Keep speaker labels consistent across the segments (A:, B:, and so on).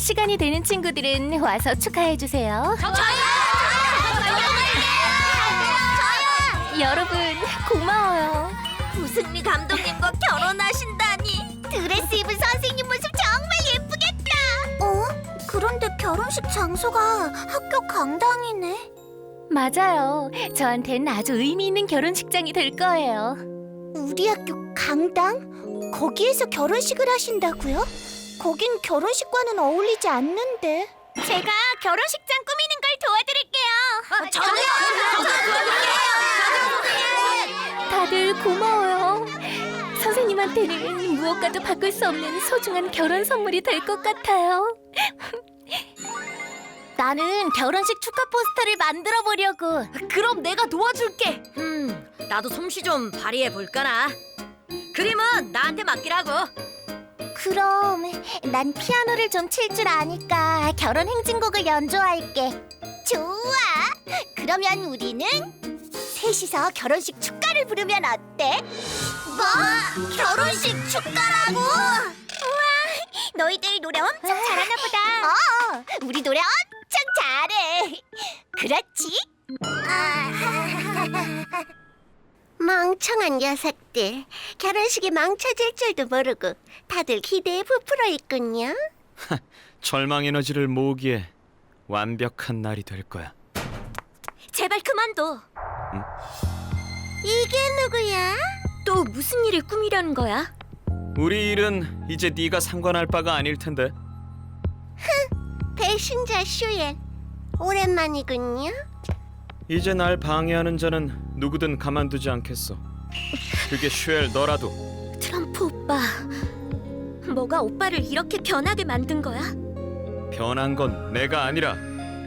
A: 시간이 되는 친구들은 와서 축하해 주세요. 여러분 고마워요.
B: 우승리 감독님과 결혼하신다니. 드레스 입은 선생님 모습 정말 예쁘겠다. 어? 그런데 결혼식 장소가 학교 강당이네.
A: 맞아요. 저한텐 아주 의미 있는 결혼식장이 될 거예요.
B: 우리 학교 강당? 거기에서 결혼식을 하신다고요? 거긴 결혼식과는 어울리지 않는데. 제가 결혼식장 꾸미는 걸 도와드릴게요. 저요.
A: 다들 고마워요. 선생님한테는 무엇과도 바꿀 수 없는 소중한 결혼 선물이 될 것 같아요.
B: 나는 결혼식 축하 포스터를 만들어 보려고. 그럼 내가 도와줄게.
C: 음, 나도 솜씨 좀 발휘해 볼까나. 그림은 나한테 맡기라고.
B: 그럼 난 피아노를 좀 칠 줄 아니까 결혼 행진곡을 연주할게. 좋아. 그러면 우리는 셋이서 결혼식 축가를 부르면 어때? 뭐? 결혼식 축가라고? 우와, 너희들 노래 엄청 잘하나 보다. 어, 우리 노래 엄청 잘해. 그렇지? 멍청한 녀석들. 결혼식이 망쳐질 줄도 모르고 다들 기대에 부풀어 있군요.
D: 절망 에너지를 모으기에 완벽한 날이 될 거야.
C: 제발 그만둬.
B: 이게 누구야?
C: 또 무슨 일을 꾸미려는 거야?
D: 우리 일은 이제 네가 상관할 바가 아닐 텐데.
B: 배신자 슈엘. 오랜만이군요.
D: 이제 날 방해하는 자는 누구든 가만두지 않겠어. 그게 슈엘 너라도
C: 트럼프 오빠. 뭐가 오빠를 이렇게 변하게 만든 거야?
D: 변한 건 내가 아니라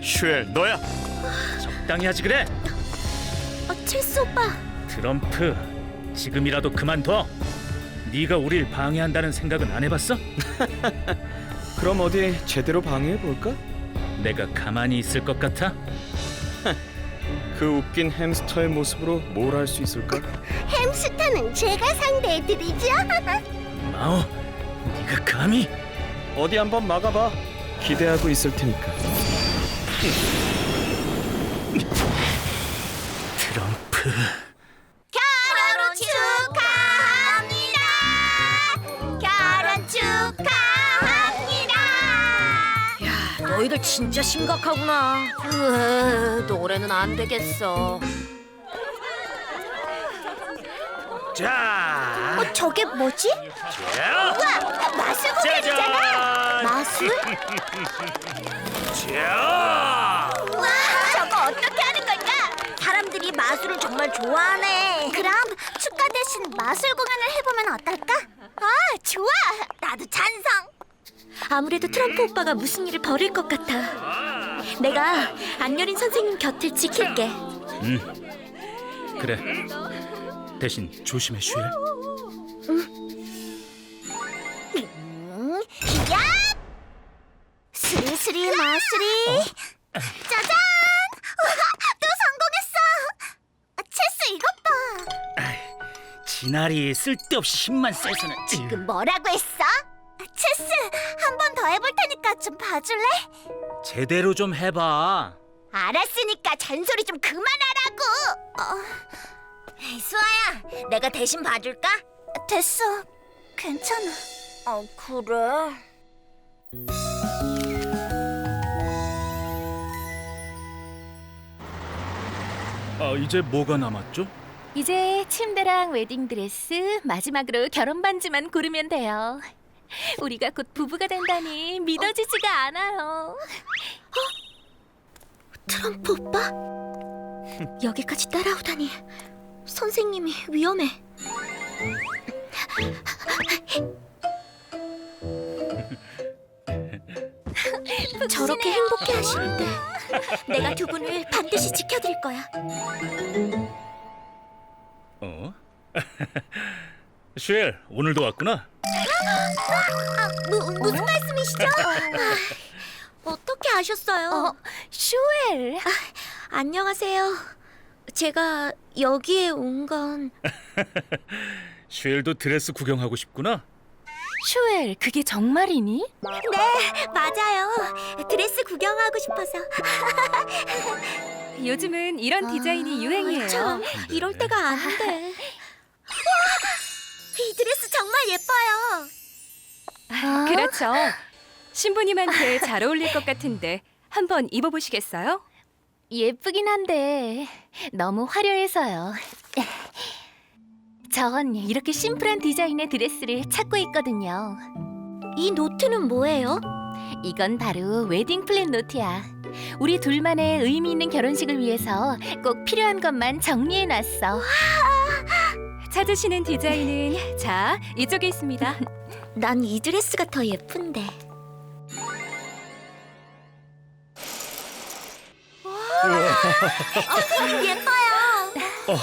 D: 슈엘 너야.
E: 적당히 하지 그래.
C: 어, 첼스 오빠.
E: 트럼프, 지금이라도 그만둬. 네가 우릴 방해한다는 생각은 안 해봤어?
D: 그럼 어디 제대로 방해해 볼까?
E: 내가 가만히 있을 것 같아?
D: 그 웃긴 햄스터의 모습으로 뭘 할 수 있을까?
B: 햄스터는 제가 상대해드리죠.
E: 마오, 네가 감히?
D: 어디 한번 막아봐. 기대하고 있을 테니까.
E: 트럼프.
C: 진짜 심각하구나. 으, 노래는 안 되겠어.
E: 자,
B: 어, 저게 뭐지?
E: 자,
B: 우와, 마술 공연이잖아.
E: 짜잔.
B: 마술?
E: 자.
B: 와, 저거 어떻게 하는 걸까? 사람들이 마술을 정말 좋아하네. 그럼 축가 대신 마술 공연을 해보면 어떨까? 아, 좋아. 나도 찬성.
C: 아무래도 트럼프 오빠가 무슨 일을 벌일 것 같아. 내가 안여린 선생님 곁을 지킬게.
E: 음, 그래. 대신 조심해, 슈엘.
B: 음, 야! 스리스리 마술이. 짜잔! 우와, 또 성공했어. 아, 체스 이것 봐.
E: 지나리 쓸데없이 힘만 써서는.
B: 지금 뭐라고 했어? 체스 한 번 더 해볼 테니까 좀 봐줄래?
E: 제대로 좀 해봐.
B: 알았으니까 잔소리 좀 그만하라고. 어, 수아야, 내가 대신 봐줄까? 됐어, 괜찮아. 어 그래.
E: 아, 이제 뭐가 남았죠?
A: 이제 침대랑 웨딩 드레스, 마지막으로 결혼 반지만 고르면 돼요. 우리가 곧 부부가 된다니 믿어지지가 않아요.
C: 트럼프 오빠? 여기까지 따라오다니 선생님이 위험해. 저렇게 행복해 하시는데 내가 두 분을 반드시 지켜드릴 거야.
E: 어? 슈엘, 오늘도 왔구나.
B: 무, 무슨 말씀이시죠?
C: 어떻게 아셨어요?
A: 어, 슈엘.
C: 안녕하세요. 제가 여기에 온건
E: 슈엘도 드레스 구경하고 싶구나.
A: 슈엘, 그게 정말이니?
C: 네, 맞아요. 드레스 구경하고 싶어서.
A: 요즘은 이런 디자인이 유행이에요.
C: 참, 이럴 때가 아닌데. 와, 이 드레스 정말 예뻐요.
F: 그렇죠. 신부님한테 잘 어울릴 것 같은데 한번 입어보시겠어요?
A: 예쁘긴 한데 너무 화려해서요. 전 이렇게 심플한 디자인의 드레스를 찾고 있거든요.
C: 이 노트는 뭐예요?
A: 이건 바로 웨딩 플랜 노트야. 우리 둘만의 의미 있는 결혼식을 위해서 꼭 필요한 것만 정리해 놨어.
F: 찾으시는 디자인은 자 이쪽에 있습니다.
C: 난 이 드레스가 더 예쁜데.
B: 예뻐요.
E: 어,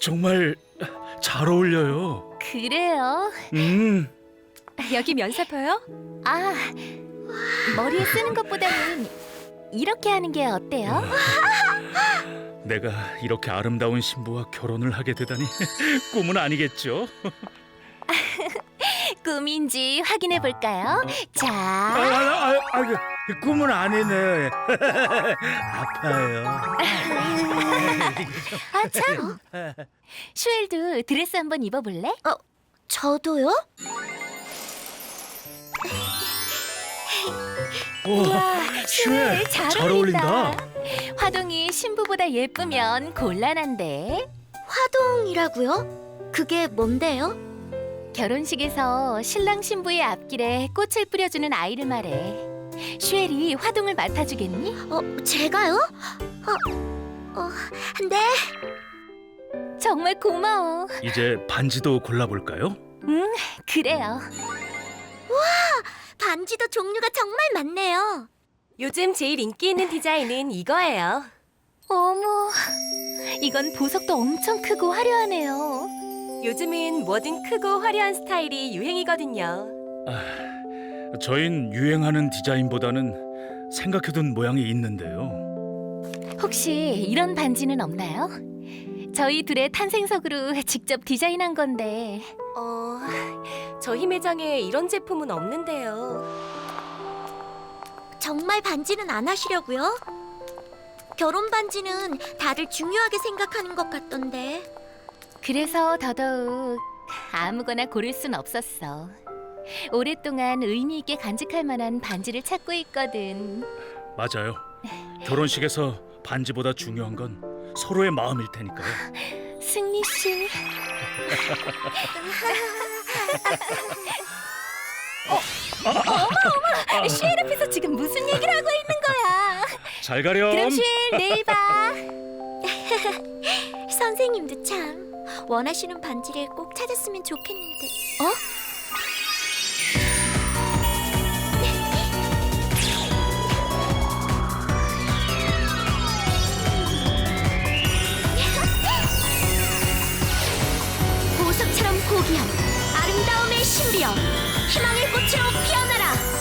E: 정말 잘 어울려요.
A: 그래요?
E: 음,
F: 여기 면사포요?
A: 아, 머리에 쓰는 것보다는 이렇게 하는 게 어때요?
E: 내가 이렇게 아름다운 신부와 결혼을 하게 되다니 꿈은 아니겠죠?
A: 꿈인지 확인해 볼까요?
E: 아,
A: 자,
E: 아, 아, 아, 그 꿈은 아니네. 아파요.
A: 아 참. 슈엘도 드레스 한번 입어볼래?
C: 저도요?
E: 우와, 슈엘,
A: 잘,
E: 잘 어울린다.
A: 화동이 신부보다 예쁘면 곤란한데.
C: 화동이라고요? 그게 뭔데요?
A: 결혼식에서 신랑 신부의 앞길에 꽃을 뿌려주는 아이를 말해. 슈엘이 화동을 맡아주겠니?
C: 어, 제가요? 어, 어, 네.
A: 정말 고마워.
E: 이제 반지도 골라볼까요?
A: 응, 그래요.
C: 반지도 종류가 정말 많네요.
F: 요즘 제일 인기 있는 디자인은 이거예요.
A: 어머, 이건 보석도 엄청 크고 화려하네요.
F: 요즘은 뭐든 크고 화려한 스타일이 유행이거든요.
E: 저흰 유행하는 디자인보다는 생각해둔 모양이 있는데요.
A: 혹시 이런 반지는 없나요? 저희 둘의 탄생석으로 직접 디자인한 건데
F: 어, 저희 매장에 이런 제품은 없는데요.
C: 정말 반지는 안 하시려고요? 결혼 반지는 다들 중요하게 생각하는 것 같던데.
A: 그래서 더더욱 아무거나 고를 순 없었어. 오랫동안 의미 있게 간직할 만한 반지를 찾고 있거든.
E: 맞아요. 결혼식에서 반지보다 중요한 건 서로의 마음일 테니까요.
A: 승리 씨. 어, 어머 어머, 슈엘 앞에서 지금 무슨 얘기를 하고 있는 거야?
E: 잘 가렴.
A: 그럼 슈엘 내일 봐.
C: 선생님도 참 원하시는 반지를 꼭 찾았으면 좋겠는데. 어? 고귀한 아름다움의 신비여 희망의 꽃으로 피어나라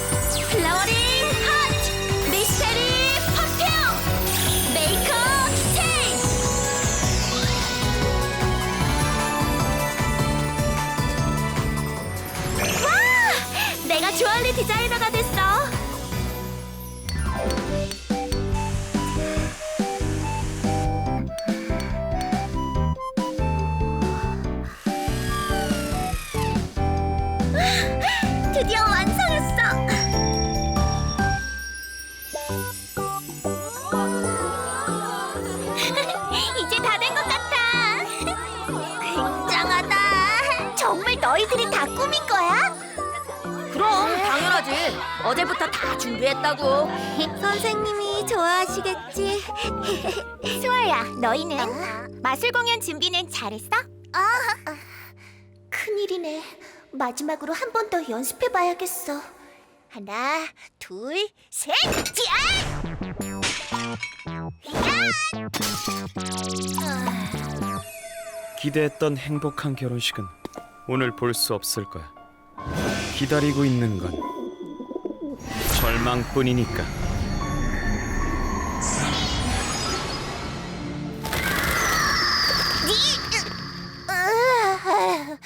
B: 다 준비했다고.
C: 선생님이 좋아하시겠지.
B: 수아야, 너희는 마술 공연 준비는 잘했어?
C: 아, 큰일이네. 마지막으로 한 번 더 연습해봐야겠어.
B: 하나, 둘, 셋, 야!
D: 기대했던 행복한 결혼식은 오늘 볼 수 없을 거야. 기다리고 있는 건 절망뿐이니까.
C: 결혼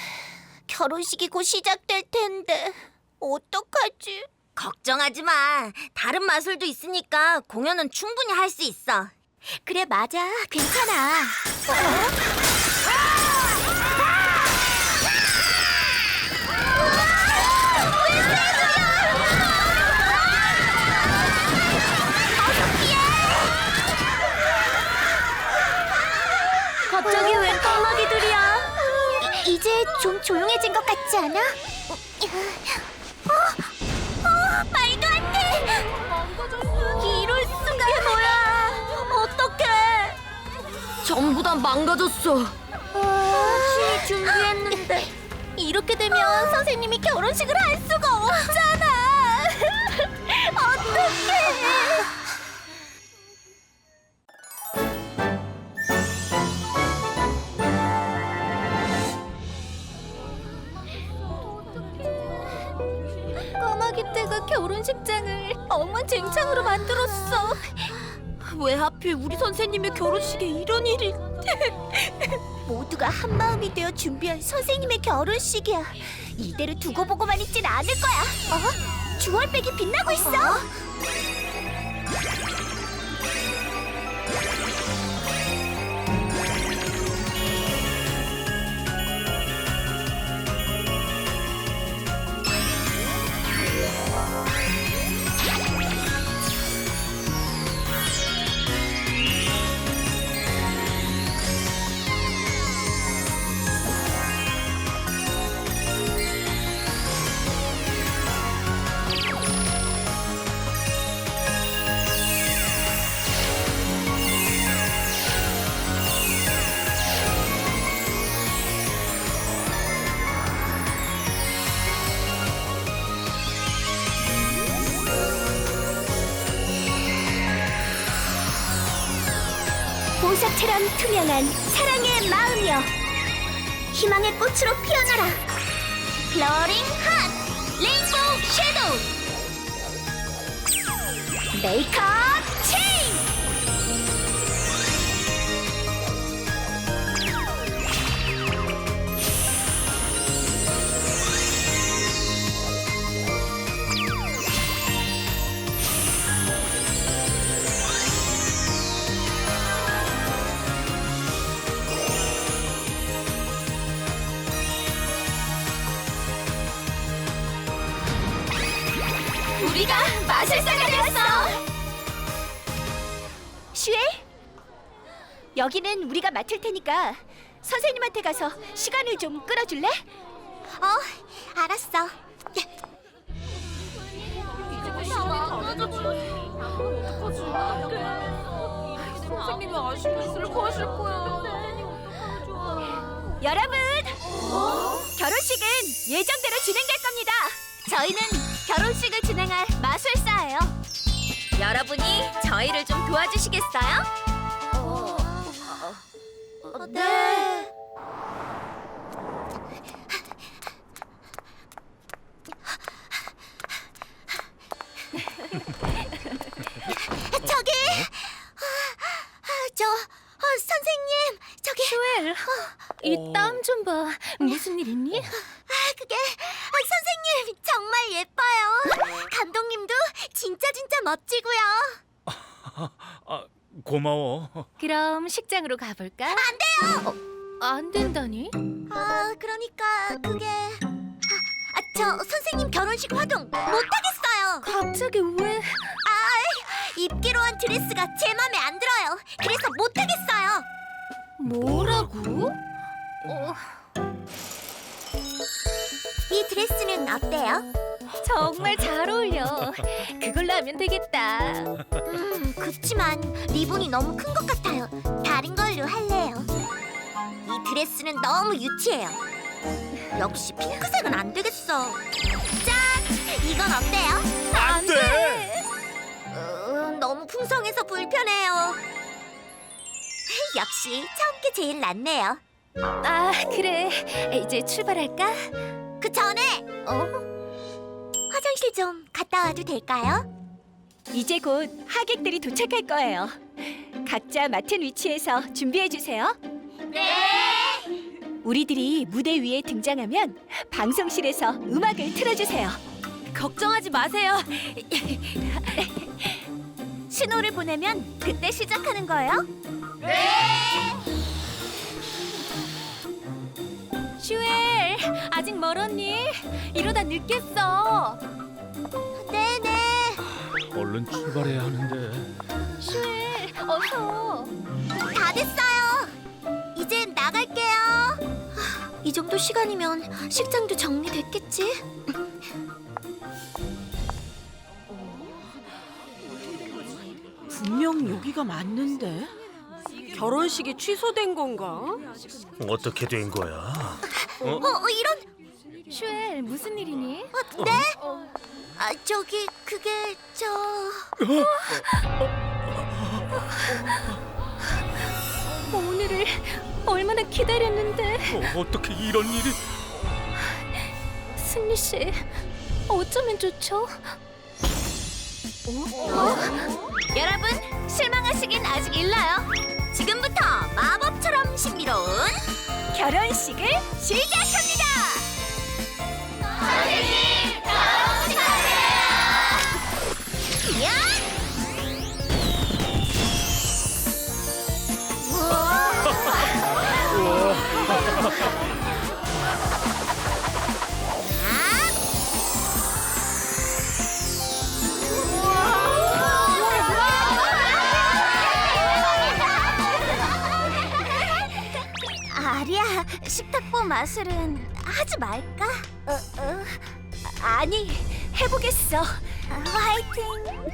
C: 결혼식이 곧 시작될 텐데 어떡하지? 걱정하지 마. 다른 마술도 있으니까 공연은 충분히 할 수 있어. 그래 맞아. 괜찮아.
G: 갑자기 웬 까마귀들이야?
C: 이제 좀 같지 않아? 어? 어? 말도 안 돼! 이럴 수가 이게 뭐야? 어떡해?
G: 전부 다 망가졌어.
C: 열심히 준비했는데 이렇게 되면 선생님이 결혼식을 할 수가 없잖아. 어떡해?
A: 결혼식장을 엉망진창으로 만들었어.
G: 왜 하필 우리 선생님의 결혼식에 이런 일이?
C: 모두가 한 마음이 되어 준비한 선생님의 결혼식이야. 이대로 두고 보고만 있진 않을 거야. 어? 주얼백이 빛나고 있어. 희망의 꽃으로 피어나라. 플러링 핫 레인보우 섀도우 메이크업 여기는 우리가 맡을 테니까 선생님한테 가서 시간을 좀 끌어줄래? 어 알았어
A: 선생님이 아쉬워 슬퍼하실 거야.
C: 여러분 결혼식은 예정대로 진행될 겁니다 저희는 결혼식을 진행할 마술사예요 여러분이 저희를 좀 도와주시겠어요? 네 저기 아, 저 어, 선생님 저기
A: 슈엘, 이 땀 좀 봐. 무슨 일 있니?
C: 아, 그게 아, 선생님 정말 예뻐요. 감독님도 진짜 진짜 멋지고요.
E: 아, 고마워.
A: 그럼 식장으로 가볼까? 안 돼요. 어, 안 된다니?
C: 아, 그러니까 그게 아, 아, 저 선생님 결혼식 활동 못 하겠어요.
A: 갑자기 왜?
C: 입기로 한 드레스가 제 맘에 안 들어요. 그래서 못 하겠어요.
A: 뭐라고? 어,
C: 이 드레스는 어때요?
A: 정말 잘 어울려. 그걸로 하면 되겠다.
C: 음, 그치만 리본이 너무 큰 것 같아요. 다른 걸로 할래요. 이 드레스는 너무 유치해요. 역시 핑크색은 안 되겠어. 짠! 이건 어때요?
E: 안 돼.
C: 음, 너무 풍성해서 불편해요. 역시 처음 게 제일 낫네요.
A: 아, 그래. 이제 출발할까?
C: 그 전에
A: 어?
C: 화장실 좀 갔다 와도 될까요?
G: 이제 곧 하객들이 도착할 거예요. 각자 맡은 위치에서 준비해 주세요.
C: 네.
G: 우리들이 무대 위에 등장하면 방송실에서 음악을 틀어주세요. 걱정하지 마세요.
C: 신호를 보내면 그때 시작하는 거예요?
A: 슈엘, 아직 멀었니? 이러다 늦겠어.
C: 네네.
E: 얼른 출발해야 하는데.
A: 슈엘, 어서.
C: 다 됐어요. 이젠 나갈게요. 이 정도 시간이면 식장도 정리됐겠지?
H: 분명 여기가 맞는데 결혼식이 취소된 건가?
I: 어떻게 된 거야?
C: 어, 어 이런
A: 슈엘, 무슨 일이니?
C: 네? 아 저기 그게 저
A: 오늘을 얼마나 기다렸는데.
E: 어, 어떻게 이런 일이?
A: 승리 씨, 어쩌면 좋죠?
C: 여러분 실망하시긴 아직 일러요. 지금부터 마법처럼 신비로운
G: 결혼식을
C: 시작합니다. 선생님 결혼 마술은 하지 말까? 어, 어.
G: 아니 해보겠어.
C: 아, 화이팅!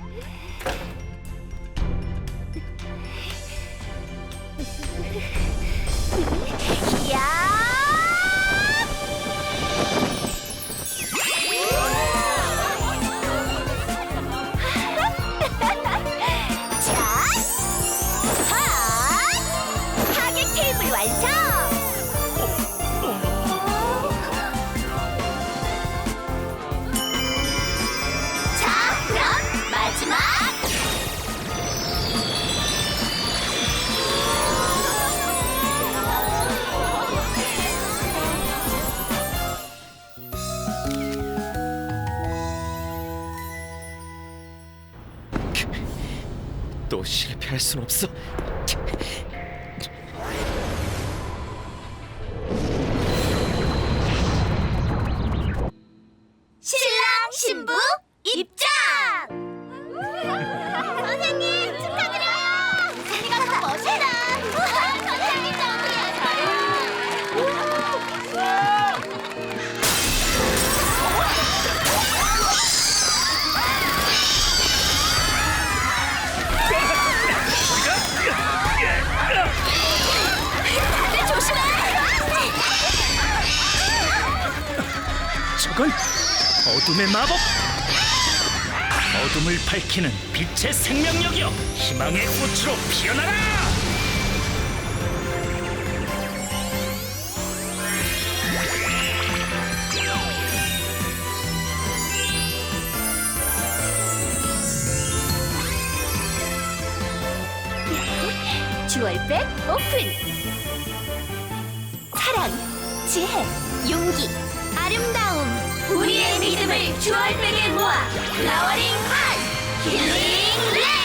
D: 순 없어.
C: 신랑 신부 입장!
E: 저건 어둠의 마법. 어둠을 밝히는 빛의 생명력이여 희망의 꽃으로 피어나라.
C: 주얼백 오픈! 사랑, 지혜, 용기, 아름다움 우리의 믿음을 주얼백에 모아 플라워링 핫 힐링 레인!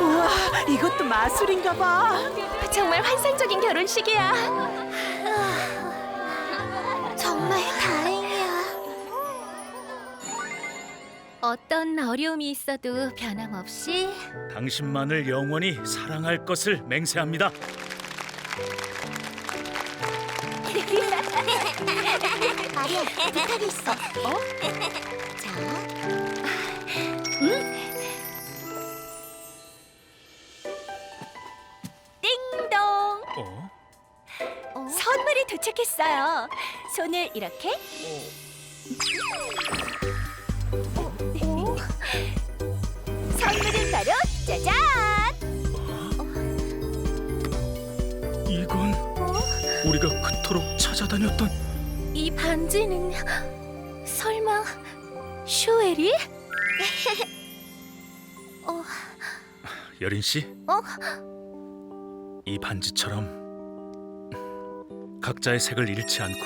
H: 우와 이것도 마술인가 봐.
A: 정말 환상적인 결혼식이야. 어떤 어려움이 있어도 변함없이
E: 당신만을 영원히 사랑할 것을 맹세합니다.
C: 마리아, 부탁이 있어. 어? 자,
G: 띵동.
E: 어?
G: 선물이 도착했어요. 손을 이렇게. 선물은 바로 짜잔.
E: 이건 우리가 그토록 찾아다녔던
A: 이 반지는 설마 슈엘이?
E: 여린 씨.
B: 어?
E: 이 반지처럼 각자의 색을 잃지 않고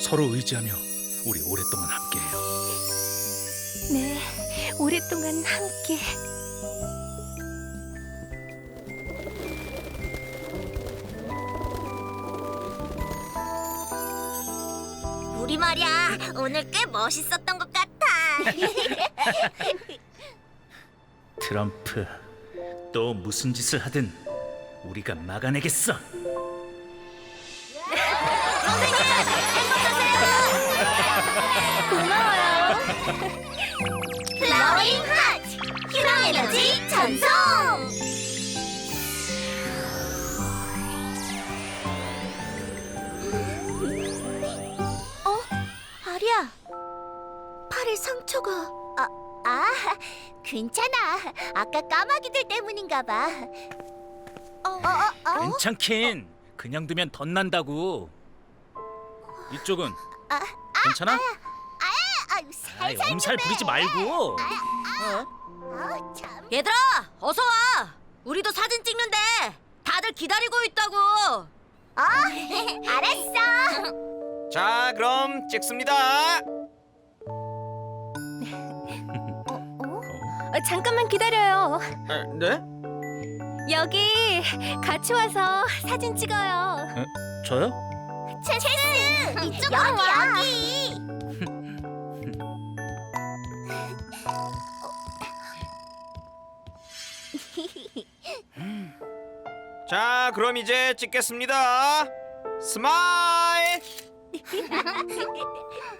E: 서로 의지하며 우리 오랫동안 함께해요.
A: 네, 오랫동안 함께.
B: 우리 말이야 오늘 꽤 멋있었던 것 같아.
E: 트럼프 또 무슨 짓을 하든 우리가 막아내겠어.
A: 고마워요.
B: 플라워잉 하트 희망 에너지 전송. 상처가. 아, 아, 괜찮아. 아까 까마귀들 때문인가 봐. 어, 어, 어, 어?
E: 괜찮긴 그냥 두면 덧난다고. 이쪽은
B: 아,
E: 괜찮아?
B: 아유,
E: 아이,
B: 살살
E: 엄살
B: 좀 해.
E: 부리지 말고.
B: 아, 참.
H: 얘들아, 어서 와. 우리도 사진 찍는데 다들 기다리고 있다고.
B: 어, 알았어.
D: 자, 그럼 찍습니다.
A: 어, 잠깐만 기다려요.
D: 아, 네?
A: 여기 같이 와서 사진 찍어요.
E: 저요?
B: 체스, 이쪽으로 여기, 여기.
D: 자, 그럼 이제 찍겠습니다. 스마일.